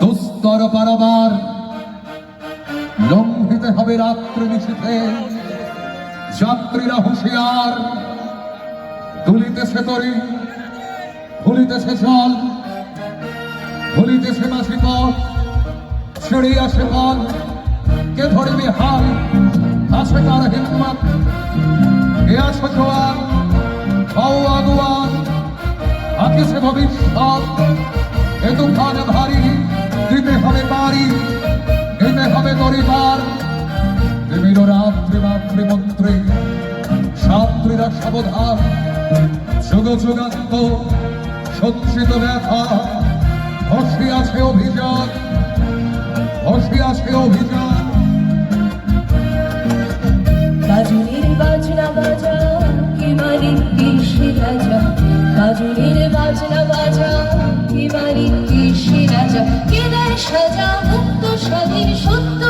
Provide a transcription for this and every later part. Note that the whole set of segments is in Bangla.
দুস্তর পারাবার লঙ্ঘিতে হবে রাত্রি নিশীথে যাত্রীরা হুঁশিয়ার। দুলিতেছে তরি ভুলিতেছে জল ভুলিতেছে মাসি পথ, ছেড়ে আসে বল। কে ধরবে হাল? আছে তার হিম্মত? কে আছে জোয়ান হও আগুয়ান আকিসে ভবিষ্যৎ। এ তুফান ভারী। দিতে হবে পারি, দিতে হবে তরিবার দেবীর রাত্রি মাতৃ ছাত্রীরা সাবধান, যুগ যুগান্ত, সঞ্চিত ব্যথা। হসি আছে অভিযান হসি আছে অভিযান। বাজনা বাজা কে মারি কৃষি রাজা গাজনের বাজনা কে কৃষি রাজা কে দেয় সাজা মুক্ত স্বাধীন সত্য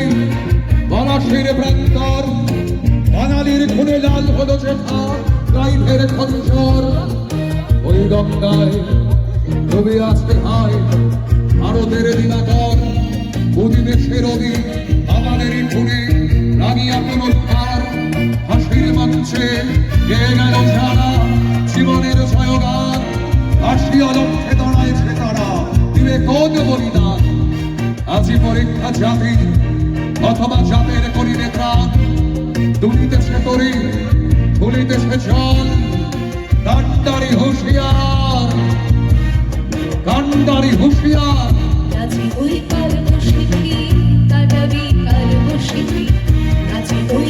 পলাশির প্রান্তর। বাঙালির খুনে লাল হলো ভার লাইফের খঞ্জর ওই গঙ্গায় ডুবে আসতে হয়, ভারতের দিনাকর। বুঝিবে রবি আমাদের খুনে রাগিয়া পুনর্বার হাসির মঞ্চে গে গেল সারা, জীবনের জয়গান আসিয়া লক্ষ্যে দাঁড়াইছে তারা, দিলে কোন বলিদান? আজি পরীক্ষা জাতি অথবা জাতের করিলে ত্রাণ। দুলিতেছে তরি ভুলিতেছে জল কান্ডারি হুঁশিয়ার কান্ডারি হুঁশিয়ার। নাচে ওই কাল বসেছি কাটাবি কাল বসেছি নাচে ওই